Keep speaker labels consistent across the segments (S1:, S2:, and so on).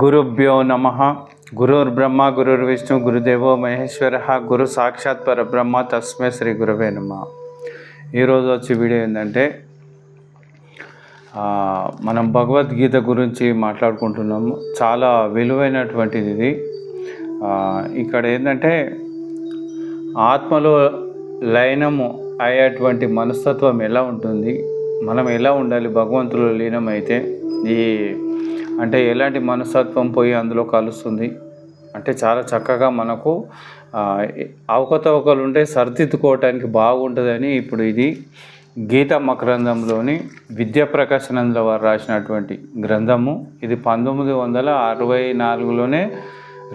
S1: గురుభ్యో నమ గురుర్బ్రహ్మ గురుర్విష్ణు గురుదేవో మహేశ్వర గురు సాక్షాత్ పరబ్రహ్మ తస్మే శ్రీ గురువే నమ ఈరోజు వచ్చే వీడియో ఏంటంటే మనం భగవద్గీత గురించి మాట్లాడుకుంటున్నాము చాలా విలువైనటువంటిది ఇది ఇక్కడ ఏంటంటే ఆత్మలో లయనము అయ్యేటువంటి మనస్తత్వం ఎలా ఉంటుంది మనం ఎలా ఉండాలి భగవంతులు లీనమైతే ఈ అంటే ఎలాంటి మనస్తత్వం పోయి అందులో కలుస్తుంది అంటే చాలా చక్కగా మనకు అవకతవకలు ఉంటే సరిదిద్దుకోవటానికి బాగుంటుందని ఇప్పుడు ఇది గీతమ్మ విద్య విద్యాప్రకాశనంద వారు రాసినటువంటి గ్రంథము ఇది పంతొమ్మిది వందల అరవై నాలుగులోనే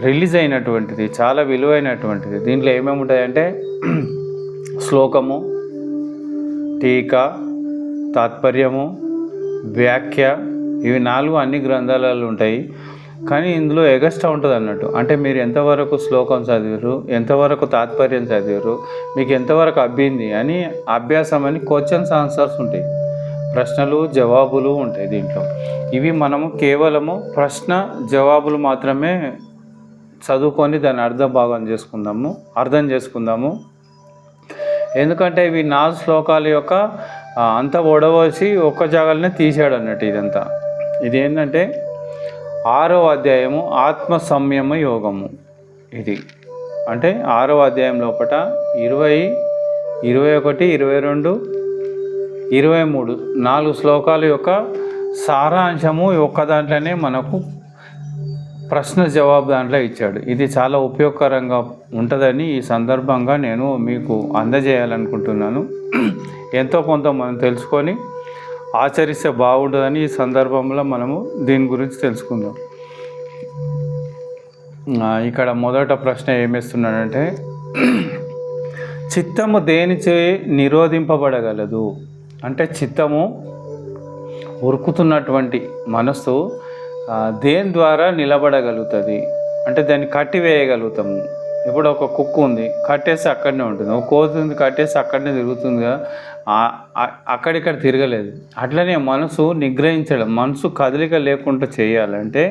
S1: రిలీజ్ అయినటువంటిది చాలా విలువైనటువంటిది దీంట్లో ఏమేమి ఉంటాయంటే శ్లోకము టీకా తాత్పర్యము వ్యాఖ్య ఇవి నాలుగు అన్ని గ్రంథాలలో ఉంటాయి కానీ ఇందులో ఎగస్ట్రా ఉంటుంది అన్నట్టు అంటే మీరు ఎంతవరకు శ్లోకం చదివారు ఎంతవరకు తాత్పర్యం చదివారు మీకు ఎంతవరకు అబ్బింది అని అభ్యాసం అని క్వశ్చన్స్ ఆన్సర్స్ ఉంటాయి ప్రశ్నలు జవాబులు ఉంటాయి దీంట్లో ఇవి మనము కేవలము ప్రశ్న జవాబులు మాత్రమే చదువుకొని దాని అర్థ భాగం చేసుకుందాము అర్థం చేసుకుందాము ఎందుకంటే ఇవి నాలుగు శ్లోకాల యొక్క అంత ఒడవసి ఒక్క జాగాలనే తీసాడు అన్నట్టు ఇదంతా ఇది ఏంటంటే ఆరో అధ్యాయము ఆత్మ సంయమ యోగము ఇది అంటే ఆరో అధ్యాయం లోపల ఇరవై ఇరవై ఒకటి ఇరవై రెండు ఇరవై మూడు నాలుగు శ్లోకాల యొక్క సారాంశము ఒక్క దాంట్లోనే మనకు ప్రశ్న జవాబు దాంట్లో ఇచ్చాడు ఇది చాలా ఉపయోగకరంగా ఉంటుందని ఈ సందర్భంగా నేను మీకు అందజేయాలనుకుంటున్నాను ఎంతో కొంత మనం తెలుసుకొని ఆచరిస్తే బాగుంటుందని ఈ సందర్భంలో మనము దీని గురించి తెలుసుకుందాం ఇక్కడ మొదట ప్రశ్న ఏమిస్తున్నాడంటే చిత్తము దేనిచే నిరోధింపబడగలదు అంటే చిత్తము ఉరుకుతున్నటువంటి మనస్సు దేని ద్వారా నిలబడగలుగుతుంది అంటే దాన్ని కట్టివేయగలుగుతాము ఇప్పుడు ఒక కుక్క ఉంది కట్టేసి అక్కడనే ఉంటుంది ఒక కోతి ఉంది కట్టేసి అక్కడనే తిరుగుతుంది కదా అక్కడిక్కడ తిరగలేదు అట్లనే మనసు నిగ్రహించడం మనసు కదలిక లేకుండా చేయాలంటే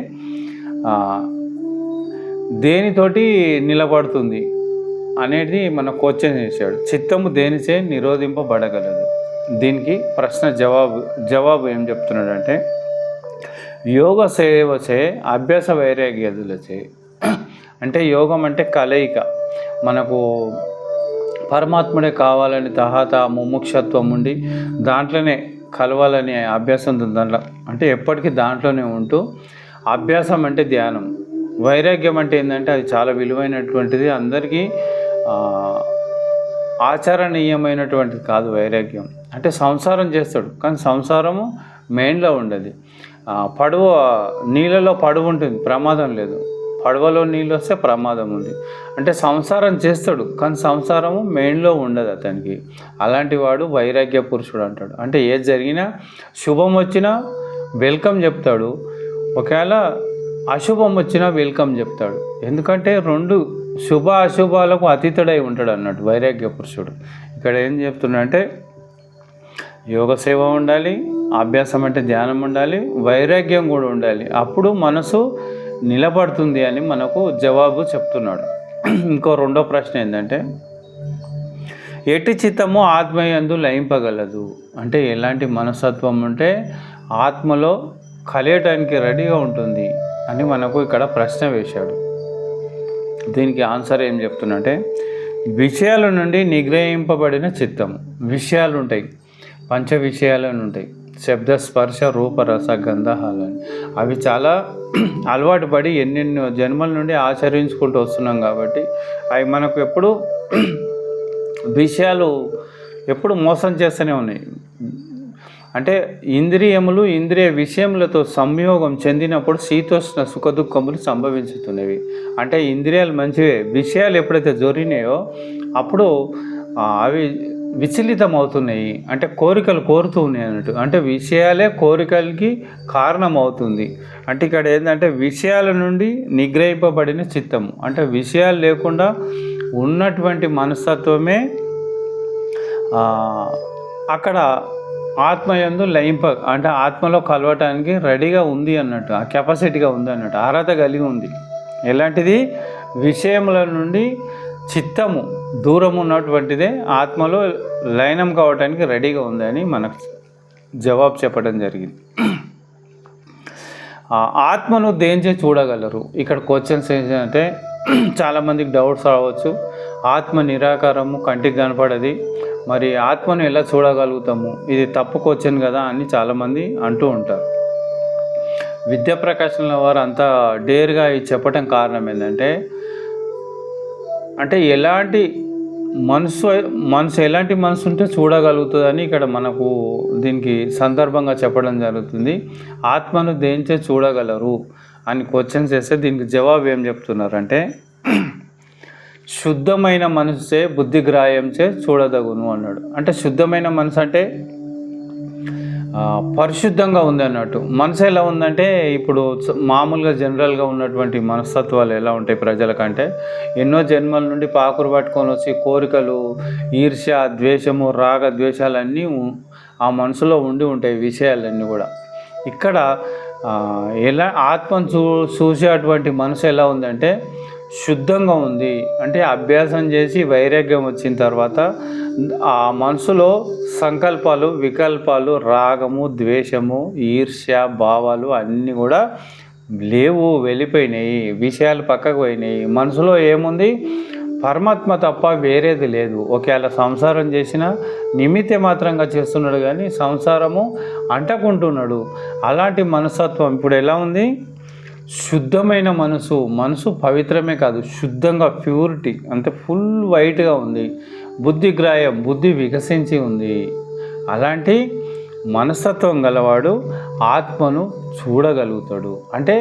S1: దేనితోటి నిలబడుతుంది అనేది మన క్వశ్చన్ చేశాడు చిత్తము దేనిచే నిరోధింపబడగలదు దీనికి ప్రశ్న జవాబు జవాబు ఏం చెప్తున్నాడంటే యోగ సేవచే అభ్యాస వైరాగ్యదులచే అంటే యోగం అంటే కలయిక మనకు పరమాత్ముడే కావాలని తహాత ముముక్షత్వం ఉండి దాంట్లోనే కలవాలని అభ్యాసం ఉంది దాంట్లో అంటే ఎప్పటికీ దాంట్లోనే ఉంటూ అభ్యాసం అంటే ధ్యానం వైరాగ్యం అంటే ఏంటంటే అది చాలా విలువైనటువంటిది అందరికీ ఆచరణీయమైనటువంటిది కాదు వైరాగ్యం అంటే సంసారం చేస్తాడు కానీ సంసారము మెయిన్లో ఉండదు పడవ నీళ్ళలో పడవ ఉంటుంది ప్రమాదం లేదు పడవలో నీళ్ళు వస్తే ప్రమాదం ఉంది అంటే సంసారం చేస్తాడు కానీ సంసారము మెయిన్లో ఉండదు అతనికి అలాంటి వాడు వైరాగ్య పురుషుడు అంటాడు అంటే ఏది జరిగినా శుభం వచ్చినా వెల్కమ్ చెప్తాడు ఒకవేళ అశుభం వచ్చినా వెల్కమ్ చెప్తాడు ఎందుకంటే రెండు శుభ అశుభాలకు అతీతుడై ఉంటాడు అన్నట్టు వైరాగ్య పురుషుడు ఇక్కడ ఏం చెప్తున్నా అంటే యోగ సేవ ఉండాలి అభ్యాసం అంటే ధ్యానం ఉండాలి వైరాగ్యం కూడా ఉండాలి అప్పుడు మనసు నిలబడుతుంది అని మనకు జవాబు చెప్తున్నాడు ఇంకో రెండో ప్రశ్న ఏంటంటే ఎటు చిత్తము ఆత్మయందు లయింపగలదు అంటే ఎలాంటి మనస్తత్వం ఉంటే ఆత్మలో కలియటానికి రెడీగా ఉంటుంది అని మనకు ఇక్కడ ప్రశ్న వేశాడు దీనికి ఆన్సర్ ఏం చెప్తున్నంటే విషయాల నుండి నిగ్రహింపబడిన చిత్తం విషయాలు ఉంటాయి పంచ విషయాలను ఉంటాయి శబ్ద స్పర్శ రూపరస గంధహాలని అవి చాలా అలవాటు పడి ఎన్నెన్నో జన్మల నుండి ఆచరించుకుంటూ వస్తున్నాం కాబట్టి అవి మనకు ఎప్పుడు విషయాలు ఎప్పుడు మోసం చేస్తూనే ఉన్నాయి అంటే ఇంద్రియములు ఇంద్రియ విషయములతో సంయోగం చెందినప్పుడు శీతోష్ణ సుఖ దుఃఖములు సంభవించుతున్నవి అంటే ఇంద్రియాలు మంచివే విషయాలు ఎప్పుడైతే జోరినాయో అప్పుడు అవి విచలితం అవుతున్నాయి అంటే కోరికలు కోరుతూ ఉన్నాయి అన్నట్టు అంటే విషయాలే కోరికలకి కారణమవుతుంది అంటే ఇక్కడ ఏంటంటే విషయాల నుండి నిగ్రహింపబడిన చిత్తము అంటే విషయాలు లేకుండా ఉన్నటువంటి మనస్తత్వమే అక్కడ ఆత్మయందు లయింప అంటే ఆత్మలో కలవటానికి రెడీగా ఉంది అన్నట్టు ఆ కెపాసిటీగా ఉంది అన్నట్టు అర్హత కలిగి ఉంది ఎలాంటిది విషయముల నుండి చిత్తము దూరం ఉన్నటువంటిదే ఆత్మలో లయనం కావడానికి రెడీగా ఉందని మనకు జవాబు చెప్పడం జరిగింది ఆత్మను దేంచే చూడగలరు ఇక్కడ క్వశ్చన్స్ ఏంటంటే చాలామందికి డౌట్స్ రావచ్చు ఆత్మ నిరాకారము కంటికి కనపడది మరి ఆత్మను ఎలా చూడగలుగుతాము ఇది తప్పు క్వశ్చన్ కదా అని చాలామంది అంటూ ఉంటారు విద్యా ప్రకాశంలో వారు అంత డేర్గా చెప్పడం కారణం ఏంటంటే అంటే ఎలాంటి మనసు మనసు ఎలాంటి మనసు ఉంటే చూడగలుగుతుందని ఇక్కడ మనకు దీనికి సందర్భంగా చెప్పడం జరుగుతుంది ఆత్మను దేంచే చూడగలరు అని క్వశ్చన్ చేస్తే దీనికి జవాబు ఏం చెప్తున్నారంటే శుద్ధమైన మనసుచే బుద్ధిగ్రాహ్యంచే చూడదగును అన్నాడు అంటే శుద్ధమైన మనసు అంటే పరిశుద్ధంగా ఉంది అన్నట్టు మనసు ఎలా ఉందంటే ఇప్పుడు మామూలుగా జనరల్గా ఉన్నటువంటి మనస్తత్వాలు ఎలా ఉంటాయి ప్రజలకంటే ఎన్నో జన్మల నుండి పాకురు పట్టుకొని వచ్చి కోరికలు ఈర్ష్య ద్వేషము రాగ ద్వేషాలన్నీ ఆ మనసులో ఉండి ఉంటాయి విషయాలన్నీ కూడా ఇక్కడ ఎలా ఆత్మను చూ చూసేటువంటి మనసు ఎలా ఉందంటే శుద్ధంగా ఉంది అంటే అభ్యాసం చేసి వైరాగ్యం వచ్చిన తర్వాత ఆ మనసులో సంకల్పాలు వికల్పాలు రాగము ద్వేషము ఈర్ష్య భావాలు అన్నీ కూడా లేవు వెళ్ళిపోయినాయి విషయాలు పక్కకు పోయినాయి మనసులో ఏముంది పరమాత్మ తప్ప వేరేది లేదు ఒకవేళ సంసారం చేసిన నిమిత్త మాత్రంగా చేస్తున్నాడు కానీ సంసారము అంటకుంటున్నాడు అలాంటి మనస్తత్వం ఇప్పుడు ఎలా ఉంది శుద్ధమైన మనసు మనసు పవిత్రమే కాదు శుద్ధంగా ప్యూరిటీ అంటే ఫుల్ వైట్గా ఉంది బుద్ధి గ్రాయం బుద్ధి వికసించి ఉంది అలాంటి మనస్తత్వం గలవాడు ఆత్మను చూడగలుగుతాడు అంటే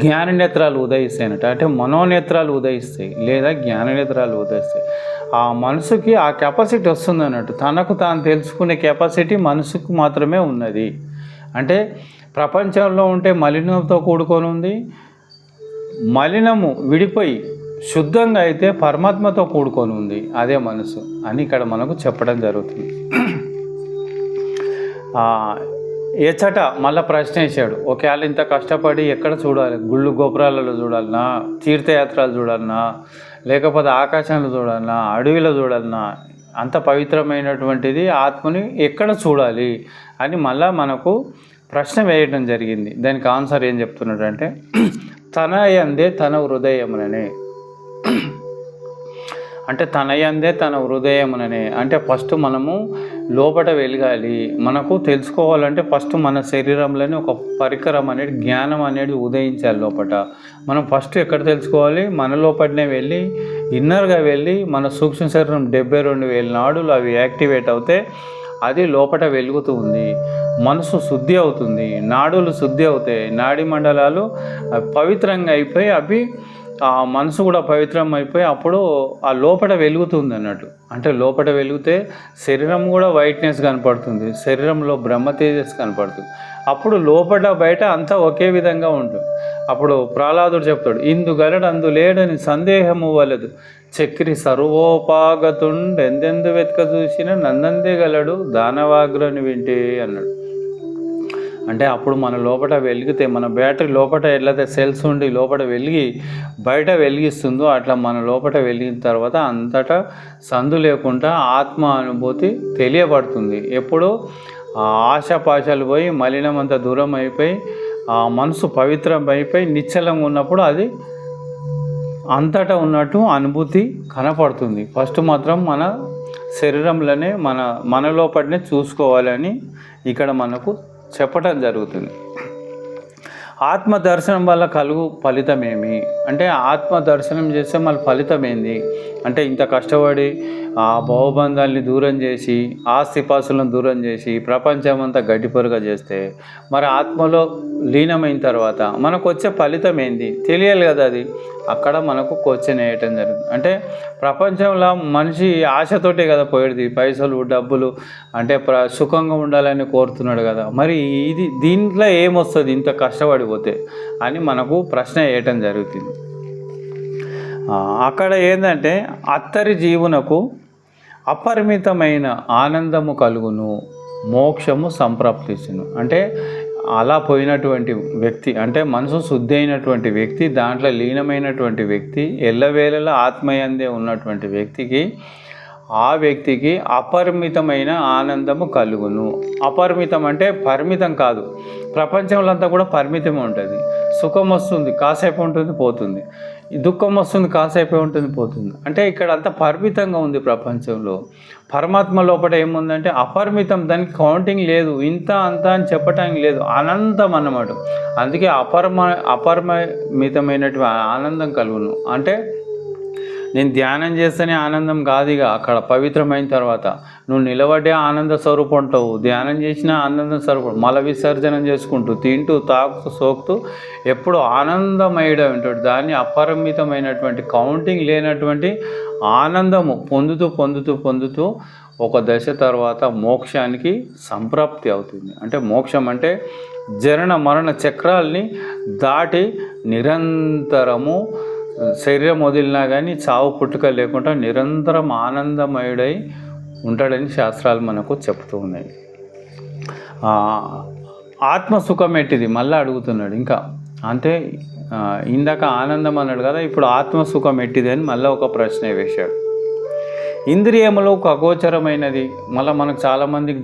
S1: జ్ఞాననేత్రాలు ఉదయిస్తాయనట అంటే మనోనేత్రాలు ఉదయిస్తాయి లేదా జ్ఞాననేత్రాలు ఉదయిస్తాయి ఆ మనసుకి ఆ కెపాసిటీ వస్తుంది అన్నట్టు తనకు తాను తెలుసుకునే కెపాసిటీ మనసుకు మాత్రమే ఉన్నది అంటే ప్రపంచంలో ఉంటే మలినంతో కూడుకొని ఉంది మలినము విడిపోయి శుద్ధంగా అయితే పరమాత్మతో కూడుకొని ఉంది అదే మనసు అని ఇక్కడ మనకు చెప్పడం జరుగుతుంది ఎచ్చట మళ్ళీ ప్రశ్న వేసాడు ఒకవేళ ఇంత కష్టపడి ఎక్కడ చూడాలి గుళ్ళు గోపురాలలో చూడాలన్నా తీర్థయాత్రలు చూడాలన్నా లేకపోతే ఆకాశంలో చూడాలన్నా అడవిలో చూడాలన్నా అంత పవిత్రమైనటువంటిది ఆత్మని ఎక్కడ చూడాలి అని మళ్ళా మనకు ప్రశ్న వేయడం జరిగింది దానికి ఆన్సర్ ఏం చెప్తున్నాడంటే తనయందే తన హృదయముననే అంటే అందే తన హృదయముననే అంటే ఫస్ట్ మనము లోపట వెలగాలి మనకు తెలుసుకోవాలంటే ఫస్ట్ మన శరీరంలోనే ఒక పరికరం అనేది జ్ఞానం అనేది ఉదయించాలి లోపట మనం ఫస్ట్ ఎక్కడ తెలుసుకోవాలి మన లోపలనే వెళ్ళి ఇన్నర్గా వెళ్ళి మన సూక్ష్మ శరీరం డెబ్బై రెండు వేల నాడులు అవి యాక్టివేట్ అవుతే అది లోపట వెలుగుతూ ఉంది మనసు శుద్ధి అవుతుంది నాడులు శుద్ధి అవుతాయి నాడి మండలాలు పవిత్రంగా అయిపోయి అవి ఆ మనసు కూడా పవిత్రం అయిపోయి అప్పుడు ఆ లోపల వెలుగుతుంది అన్నట్టు అంటే లోపల వెలిగితే శరీరం కూడా వైట్నెస్ కనపడుతుంది శరీరంలో బ్రహ్మ తేజస్ కనపడుతుంది అప్పుడు లోపల బయట అంతా ఒకే విధంగా ఉంటుంది అప్పుడు ప్రహ్లాదుడు చెప్తాడు ఇందు గలడు అందు లేడని సందేహము వలదు చక్రి సర్వోపాగతుండెందెందు వెతక చూసిన నందందే గలడు దానవాగ్రని వింటే అన్నాడు అంటే అప్పుడు మన లోపల వెలిగితే మన బ్యాటరీ లోపల ఎట్లయితే సెల్స్ ఉండి లోపల వెలిగి బయట వెలిగిస్తుందో అట్లా మన లోపల వెలిగిన తర్వాత అంతటా సందు లేకుండా ఆత్మ అనుభూతి తెలియబడుతుంది ఎప్పుడు ఆశాపాశాలు పోయి మలినం అంత దూరం అయిపోయి ఆ మనసు పవిత్రం అయిపోయి నిశ్చలంగా ఉన్నప్పుడు అది అంతటా ఉన్నట్టు అనుభూతి కనపడుతుంది ఫస్ట్ మాత్రం మన శరీరంలోనే మన మన లోపలనే చూసుకోవాలని ఇక్కడ మనకు చెప్పటం జరుగుతుంది ఆత్మ దర్శనం వల్ల కలుగు ఫలితం ఏమి అంటే ఆత్మ దర్శనం చేస్తే మళ్ళీ ఫలితం ఏంది అంటే ఇంత కష్టపడి ఆ భవబంధాల్ని దూరం చేసి ఆస్తిపాసులను దూరం చేసి ప్రపంచం అంతా గడ్డిపరుగా చేస్తే మరి ఆత్మలో లీనమైన తర్వాత మనకు వచ్చే ఫలితం ఏంది తెలియాలి కదా అది అక్కడ మనకు క్వశ్చన్ వేయటం జరుగుతుంది అంటే ప్రపంచంలో మనిషి ఆశతోటే కదా పోయేది పైసలు డబ్బులు అంటే ప్ర సుఖంగా ఉండాలని కోరుతున్నాడు కదా మరి ఇది దీంట్లో ఏమొస్తుంది ఇంత కష్టపడిపోతే అని మనకు ప్రశ్న వేయటం జరుగుతుంది అక్కడ ఏంటంటే అత్తరి జీవునకు అపరిమితమైన ఆనందము కలుగును మోక్షము సంప్రాప్తించును అంటే అలా పోయినటువంటి వ్యక్తి అంటే మనసు శుద్ధి అయినటువంటి వ్యక్తి దాంట్లో లీనమైనటువంటి వ్యక్తి ఎల్లవేళలా ఆత్మయందే ఉన్నటువంటి వ్యక్తికి ఆ వ్యక్తికి అపరిమితమైన ఆనందము కలుగును అపరిమితం అంటే పరిమితం కాదు ప్రపంచంలో అంతా కూడా పరిమితం ఉంటుంది సుఖం వస్తుంది కాసేపు ఉంటుంది పోతుంది దుఃఖం వస్తుంది కాసేపే ఉంటుంది పోతుంది అంటే ఇక్కడ అంత పరిమితంగా ఉంది ప్రపంచంలో పరమాత్మ లోపల ఏముందంటే అపరిమితం దానికి కౌంటింగ్ లేదు ఇంత అంత అని చెప్పటానికి లేదు అనంతం అన్నమాట అందుకే అపరమ అపరిమితమైనటువంటి ఆనందం కలుగును అంటే నేను ధ్యానం చేస్తేనే ఆనందం కాదు ఇక అక్కడ పవిత్రమైన తర్వాత నువ్వు నిలబడే ఆనంద స్వరూపం ఉంటావు ధ్యానం చేసిన ఆనంద స్వరూపం మల విసర్జనం చేసుకుంటూ తింటూ తాకుతూ సోకుతూ ఎప్పుడు ఏంటంటే దాన్ని అపరిమితమైనటువంటి కౌంటింగ్ లేనటువంటి ఆనందము పొందుతూ పొందుతూ పొందుతూ ఒక దశ తర్వాత మోక్షానికి సంప్రాప్తి అవుతుంది అంటే మోక్షం అంటే జరణ మరణ చక్రాల్ని దాటి నిరంతరము శరీరం వదిలినా కానీ చావు పుట్టుక లేకుండా నిరంతరం ఆనందమయుడై ఉంటాడని శాస్త్రాలు మనకు చెప్తూ ఉన్నాయి ఆత్మసుఖం ఎట్టిది మళ్ళీ అడుగుతున్నాడు ఇంకా అంటే ఇందాక ఆనందం అన్నాడు కదా ఇప్పుడు ఆత్మసుఖం ఎట్టిది అని మళ్ళీ ఒక ప్రశ్న వేశాడు ఇంద్రియములు అగోచరమైనది మళ్ళీ మనకు చాలామందికి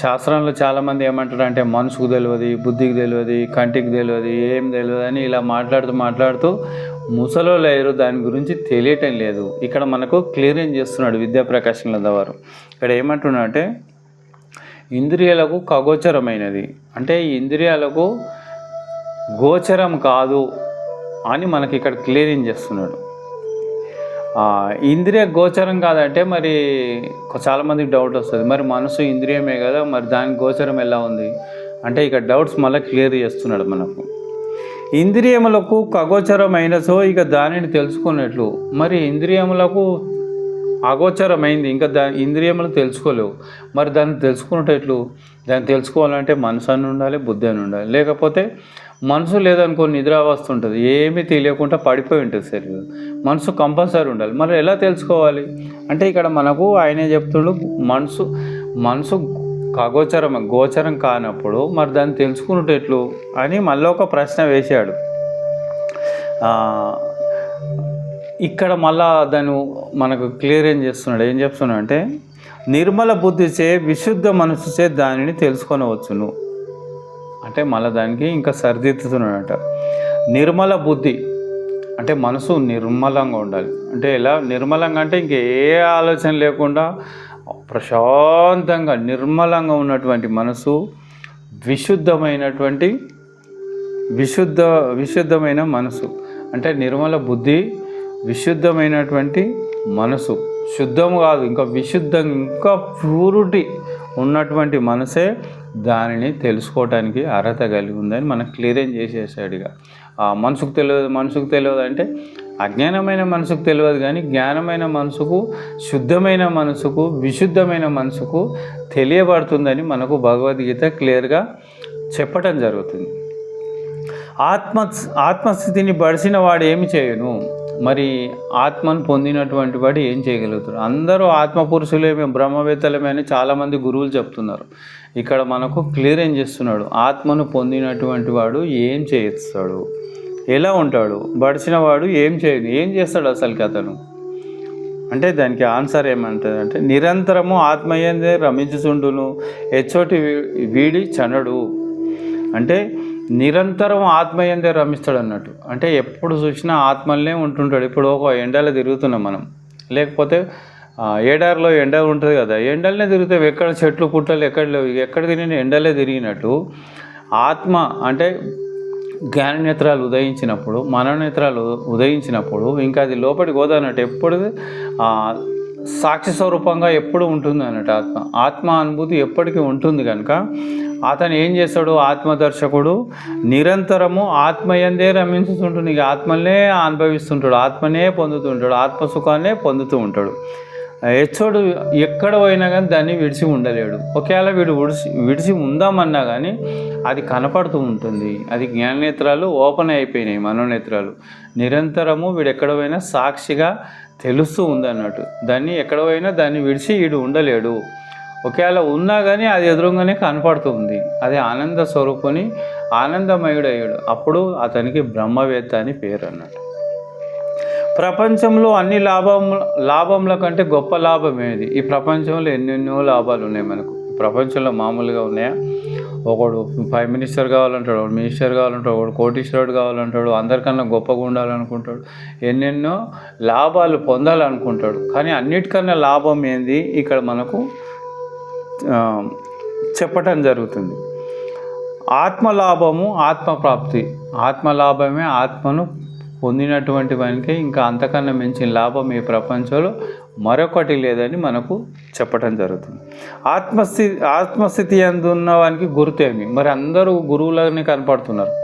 S1: శాస్త్రంలో చాలామంది ఏమంటారంటే మనసుకు తెలియదు బుద్ధికి తెలియదు కంటికి తెలియదు ఏం తెలియదు అని ఇలా మాట్లాడుతూ మాట్లాడుతూ ముసలో లేరు దాని గురించి తెలియటం లేదు ఇక్కడ మనకు క్లియరింగ్ చేస్తున్నాడు విద్యాప్రకాశం లేదా వారు ఇక్కడ అంటే ఇంద్రియాలకు ఖగోచరమైనది అంటే ఇంద్రియాలకు గోచరం కాదు అని మనకి ఇక్కడ క్లియరింగ్ చేస్తున్నాడు ఇంద్రియ గోచరం కాదంటే మరి చాలామందికి డౌట్ వస్తుంది మరి మనసు ఇంద్రియమే కదా మరి దాని గోచరం ఎలా ఉంది అంటే ఇక డౌట్స్ మళ్ళీ క్లియర్ చేస్తున్నాడు మనకు ఇంద్రియములకు అగోచరమైన సో ఇక దానిని తెలుసుకున్నట్లు మరి ఇంద్రియములకు అగోచరమైంది ఇంకా దా ఇంద్రియములు తెలుసుకోలేవు మరి దాన్ని తెలుసుకునేటట్లు దాన్ని తెలుసుకోవాలంటే మనసు అని ఉండాలి బుద్ధి అని ఉండాలి లేకపోతే మనసు లేదనుకో నిద్రావస్థ ఉంటుంది ఏమీ తెలియకుండా పడిపోయి ఉంటుంది శరీరం మనసు కంపల్సరీ ఉండాలి మనం ఎలా తెలుసుకోవాలి అంటే ఇక్కడ మనకు ఆయనే చెప్తుండు మనసు మనసు కగోచరం గోచరం కానప్పుడు మరి దాన్ని తెలుసుకున్నట్టు ఎట్లు అని మళ్ళీ ఒక ప్రశ్న వేశాడు ఇక్కడ మళ్ళా దాన్ని మనకు క్లియర్ ఏం చేస్తున్నాడు ఏం చెప్తున్నాడు అంటే నిర్మల బుద్ధిచే విశుద్ధ మనసుచే దానిని తెలుసుకొనవచ్చును అంటే మళ్ళీ దానికి ఇంకా సరిదిద్దుతున్నాడట నిర్మల బుద్ధి అంటే మనసు నిర్మలంగా ఉండాలి అంటే ఎలా నిర్మలంగా అంటే ఇంకే ఆలోచన లేకుండా ప్రశాంతంగా నిర్మలంగా ఉన్నటువంటి మనసు విశుద్ధమైనటువంటి విశుద్ధ విశుద్ధమైన మనసు అంటే నిర్మల బుద్ధి విశుద్ధమైనటువంటి మనసు శుద్ధం కాదు ఇంకా విశుద్ధం ఇంకా ప్యూరిటీ ఉన్నటువంటి మనసే దానిని తెలుసుకోవటానికి అర్హత కలిగి ఉందని మనం క్లియరేం చేసేసాడు ఇక మనసుకు తెలియదు మనసుకు తెలియదు అంటే అజ్ఞానమైన మనసుకు తెలియదు కానీ జ్ఞానమైన మనసుకు శుద్ధమైన మనసుకు విశుద్ధమైన మనసుకు తెలియబడుతుందని మనకు భగవద్గీత క్లియర్గా చెప్పటం జరుగుతుంది ఆత్మ ఆత్మస్థితిని బడిసిన వాడు ఏమి చేయను మరి ఆత్మను పొందినటువంటి వాడు ఏం చేయగలుగుతారు అందరూ ఆత్మపురుషులే మేము బ్రహ్మవేత్తలమే అని చాలామంది గురువులు చెప్తున్నారు ఇక్కడ మనకు క్లియర్ ఏం చేస్తున్నాడు ఆత్మను పొందినటువంటి వాడు ఏం చేస్తాడు ఎలా ఉంటాడు బడిచిన వాడు ఏం చేయదు ఏం చేస్తాడు అసలుకి అతను అంటే దానికి ఆన్సర్ ఏమంటుంది అంటే నిరంతరము ఆత్మయ్యందే రమించుచుండును ఎచ్చోటి వీడి చనడు అంటే నిరంతరం ఆత్మయందే రమిస్తాడు అన్నట్టు అంటే ఎప్పుడు చూసినా ఆత్మల్నే ఉంటుంటాడు ఇప్పుడు ఒక ఎండలో తిరుగుతున్నాం మనం లేకపోతే ఏడారిలో ఎండ ఉంటుంది కదా ఎండలనే తిరుగుతాం ఎక్కడ చెట్లు పుట్టలు ఎక్కడ లేవు ఎక్కడ తిరిగిన ఎండలే తిరిగినట్టు ఆత్మ అంటే జ్ఞాననేత్రాలు ఉదయించినప్పుడు మననేత్రాలు ఉదయించినప్పుడు ఇంకా అది లోపలికి పోదన్నట్టు ఎప్పుడు సాక్షి స్వరూపంగా ఎప్పుడు ఉంటుంది అన్నట్టు ఆత్మ ఆత్మ అనుభూతి ఎప్పటికీ ఉంటుంది కనుక అతను ఏం చేస్తాడు ఆత్మదర్శకుడు నిరంతరము ఆత్మయందే రమించుతుంటుంది ఇక ఆత్మనే అనుభవిస్తుంటాడు ఆత్మనే పొందుతుంటాడు ఉంటాడు సుఖాన్నే పొందుతూ ఉంటాడు హెచ్చోడు ఎక్కడ పోయినా కానీ దాన్ని విడిచి ఉండలేడు ఒకవేళ వీడు విడిచి విడిచి ఉందామన్నా కానీ అది కనపడుతూ ఉంటుంది అది జ్ఞాననేత్రాలు ఓపెన్ అయిపోయినాయి మనోనేత్రాలు నిరంతరము వీడు ఎక్కడ పోయినా సాక్షిగా తెలుస్తూ ఉందన్నట్టు దాన్ని ఎక్కడ పోయినా దాన్ని విడిచి ఈడు ఉండలేడు ఒకవేళ ఉన్నా కానీ అది ఎదురుగానే కనపడుతుంది అది ఆనంద స్వరూపుని ఆనందమయుడయ్యాడు అప్పుడు అతనికి బ్రహ్మవేత్త అని పేరు అన్నట్టు ప్రపంచంలో అన్ని లాభం లాభంల కంటే గొప్ప లాభం ఏది ఈ ప్రపంచంలో ఎన్నెన్నో లాభాలు ఉన్నాయి మనకు ప్రపంచంలో మామూలుగా ఉన్నాయా ఒకడు ప్రైమ్ మినిస్టర్ కావాలంటాడు ఒకడు మినిస్టర్ కావాలంటాడు ఒకడు కోటీశ్వరుడు కావాలంటాడు అందరికన్నా గొప్పగా ఉండాలనుకుంటాడు ఎన్నెన్నో లాభాలు పొందాలనుకుంటాడు కానీ అన్నిటికన్నా లాభం ఏంది ఇక్కడ మనకు చెప్పటం జరుగుతుంది ఆత్మలాభము ఆత్మప్రాప్తి ఆత్మలాభమే ఆత్మను పొందినటువంటి వానికి ఇంకా అంతకన్నా మించిన లాభం ఈ ప్రపంచంలో మరొకటి లేదని మనకు చెప్పడం జరుగుతుంది ఆత్మస్థితి ఆత్మస్థితి అందున్న వానికి గుర్తేమి మరి అందరూ గురువులనే కనపడుతున్నారు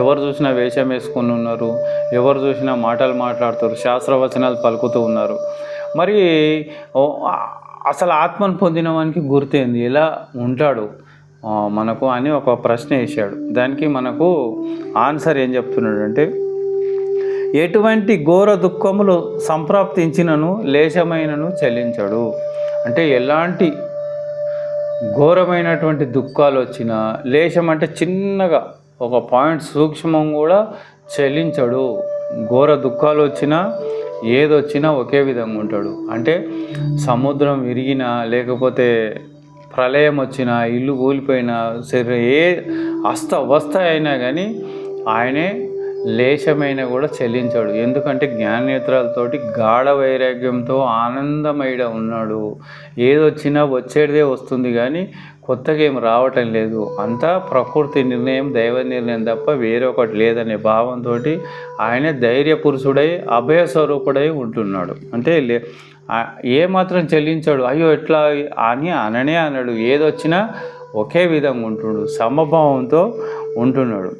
S1: ఎవరు చూసినా వేషం వేసుకుని ఉన్నారు ఎవరు చూసినా మాటలు మాట్లాడుతారు శాస్త్రవచనాలు పలుకుతూ ఉన్నారు మరి అసలు ఆత్మను పొందిన వానికి గుర్తేంది ఎలా ఉంటాడు మనకు అని ఒక ప్రశ్న వేశాడు దానికి మనకు ఆన్సర్ ఏం చెప్తున్నాడు అంటే ఎటువంటి ఘోర దుఃఖములు సంప్రాప్తించినను లేశమైనను చెల్లించడు అంటే ఎలాంటి ఘోరమైనటువంటి దుఃఖాలు వచ్చినా లేశం అంటే చిన్నగా ఒక పాయింట్ సూక్ష్మం కూడా చెల్లించడు ఘోర దుఃఖాలు వచ్చినా ఏదొచ్చినా ఒకే విధంగా ఉంటాడు అంటే సముద్రం విరిగినా లేకపోతే ప్రళయం వచ్చినా ఇల్లు కూలిపోయినా శరీరం ఏ అస్త అవస్థ అయినా కానీ ఆయనే లేశమైన కూడా చెల్లించాడు ఎందుకంటే జ్ఞానేత్రాలతోటి గాఢ వైరాగ్యంతో ఆనందమైన ఉన్నాడు ఏదొచ్చినా వచ్చేదే వస్తుంది కానీ కొత్తగా ఏం రావటం లేదు అంతా ప్రకృతి నిర్ణయం దైవ నిర్ణయం తప్ప వేరొకటి లేదనే భావంతో ఆయన ధైర్య పురుషుడై అభయ స్వరూపుడై ఉంటున్నాడు అంటే లే ఏమాత్రం చెల్లించాడు అయ్యో ఎట్లా అని అననే అన్నాడు ఏదొచ్చినా ఒకే విధంగా ఉంటున్నాడు సమభావంతో ఉంటున్నాడు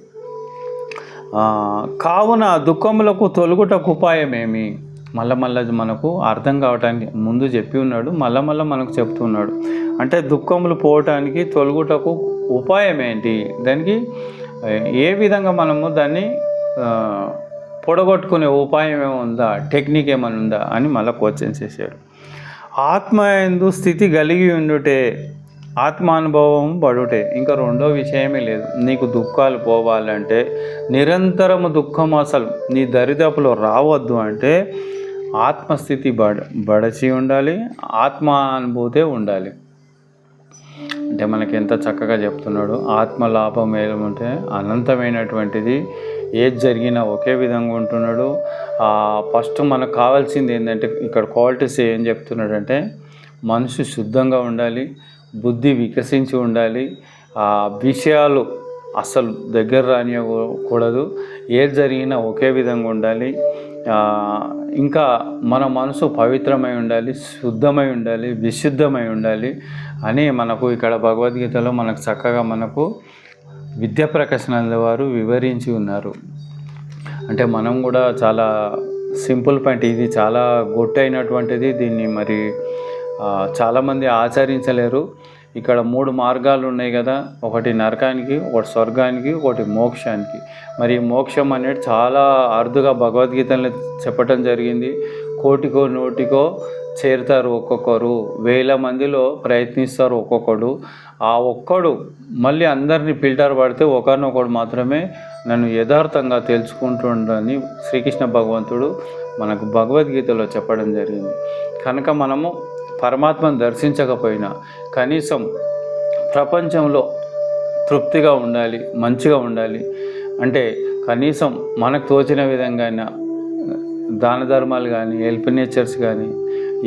S1: కావున దుఃఖములకు తొలుగుటకు ఉపాయమేమి మళ్ళా మళ్ళా మనకు అర్థం కావటానికి ముందు చెప్పి ఉన్నాడు మళ్ళా మళ్ళీ మనకు చెప్తున్నాడు అంటే దుఃఖములు పోవటానికి తొలుగుటకు ఉపాయం ఏంటి దానికి ఏ విధంగా మనము దాన్ని పొడగొట్టుకునే ఉపాయం ఏముందా టెక్నిక్ ఏమైనా ఉందా అని మళ్ళీ క్వశ్చన్ చేశాడు ఆత్మ ఎందు స్థితి కలిగి ఉండుటే ఆత్మానుభవం పడుటే ఇంకా రెండో విషయమే లేదు నీకు దుఃఖాలు పోవాలంటే నిరంతరము దుఃఖం అసలు నీ దరిదాపులో రావద్దు అంటే ఆత్మస్థితి బడ బడచి ఉండాలి ఆత్మానుభూతే ఉండాలి అంటే మనకి ఎంత చక్కగా చెప్తున్నాడు ఆత్మలాభం ఏమంటే అనంతమైనటువంటిది ఏది జరిగినా ఒకే విధంగా ఉంటున్నాడు ఫస్ట్ మనకు కావాల్సింది ఏంటంటే ఇక్కడ క్వాలిటీస్ ఏం చెప్తున్నాడంటే మనసు శుద్ధంగా ఉండాలి బుద్ధి వికసించి ఉండాలి ఆ విషయాలు అసలు దగ్గర రానియకూడదు ఏది జరిగినా ఒకే విధంగా ఉండాలి ఇంకా మన మనసు పవిత్రమై ఉండాలి శుద్ధమై ఉండాలి విశుద్ధమై ఉండాలి అని మనకు ఇక్కడ భగవద్గీతలో మనకు చక్కగా మనకు విద్యాప్రకాశనంద వారు వివరించి ఉన్నారు అంటే మనం కూడా చాలా సింపుల్ పాయింట్ ఇది చాలా గొట్టైనటువంటిది దీన్ని మరి చాలామంది ఆచరించలేరు ఇక్కడ మూడు మార్గాలు ఉన్నాయి కదా ఒకటి నరకానికి ఒకటి స్వర్గానికి ఒకటి మోక్షానికి మరి మోక్షం అనేది చాలా అరుదుగా భగవద్గీతని చెప్పటం జరిగింది కోటికో నోటికో చేరుతారు ఒక్కొక్కరు వేల మందిలో ప్రయత్నిస్తారు ఒక్కొక్కడు ఆ ఒక్కడు మళ్ళీ అందరినీ ఫిల్టర్ పడితే ఒకరినొకడు మాత్రమే నన్ను యథార్థంగా తెలుసుకుంటుండని శ్రీకృష్ణ భగవంతుడు మనకు భగవద్గీతలో చెప్పడం జరిగింది కనుక మనము పరమాత్మను దర్శించకపోయినా కనీసం ప్రపంచంలో తృప్తిగా ఉండాలి మంచిగా ఉండాలి అంటే కనీసం మనకు తోచిన విధంగా దాన ధర్మాలు కానీ హెల్ప్ నేచర్స్ కానీ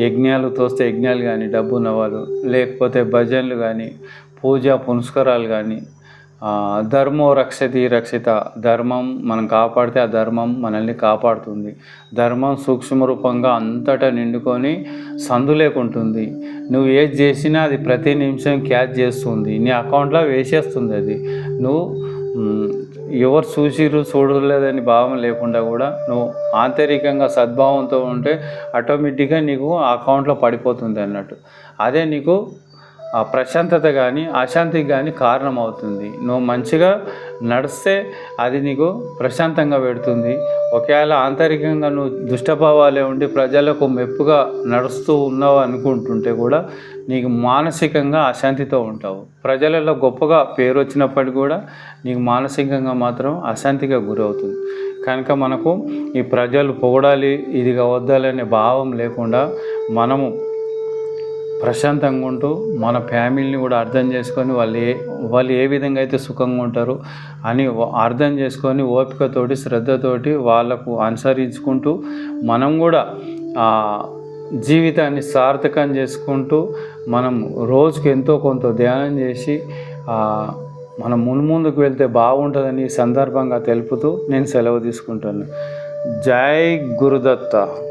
S1: యజ్ఞాలు తోస్తే యజ్ఞాలు కానీ డబ్బు ఉన్నవాళ్ళు లేకపోతే భజనలు కానీ పూజా పునస్కారాలు కానీ ధర్మో రక్షతి రక్షిత ధర్మం మనం కాపాడితే ఆ ధర్మం మనల్ని కాపాడుతుంది ధర్మం సూక్ష్మ రూపంగా అంతటా నిండుకొని సందు లేకుంటుంది నువ్వు ఏది చేసినా అది ప్రతి నిమిషం క్యాచ్ చేస్తుంది నీ అకౌంట్లో వేసేస్తుంది అది నువ్వు ఎవరు చూసిరు చూడలేదని భావం లేకుండా కూడా నువ్వు ఆంతరికంగా సద్భావంతో ఉంటే ఆటోమేటిక్గా నీకు అకౌంట్లో పడిపోతుంది అన్నట్టు అదే నీకు ఆ ప్రశాంతత కానీ అశాంతికి కానీ కారణమవుతుంది నువ్వు మంచిగా నడిస్తే అది నీకు ప్రశాంతంగా పెడుతుంది ఒకవేళ ఆంతరికంగా నువ్వు దుష్టభావాలే ఉండి ప్రజలకు మెప్పుగా నడుస్తూ ఉన్నావు అనుకుంటుంటే కూడా నీకు మానసికంగా అశాంతితో ఉంటావు ప్రజలలో గొప్పగా పేరు వచ్చినప్పటికీ కూడా నీకు మానసికంగా మాత్రం అశాంతిగా గురవుతుంది కనుక మనకు ఈ ప్రజలు పొగడాలి ఇది వద్దాలనే భావం లేకుండా మనము ప్రశాంతంగా ఉంటూ మన ఫ్యామిలీని కూడా అర్థం చేసుకొని వాళ్ళు ఏ వాళ్ళు ఏ విధంగా అయితే సుఖంగా ఉంటారు అని అర్థం చేసుకొని ఓపికతోటి శ్రద్ధతోటి వాళ్ళకు అనుసరించుకుంటూ మనం కూడా జీవితాన్ని సార్థకం చేసుకుంటూ మనం రోజుకి ఎంతో కొంత ధ్యానం చేసి మనం మున్ముందుకు వెళ్తే బాగుంటుందని సందర్భంగా తెలుపుతూ నేను సెలవు తీసుకుంటాను జై గురుదత్త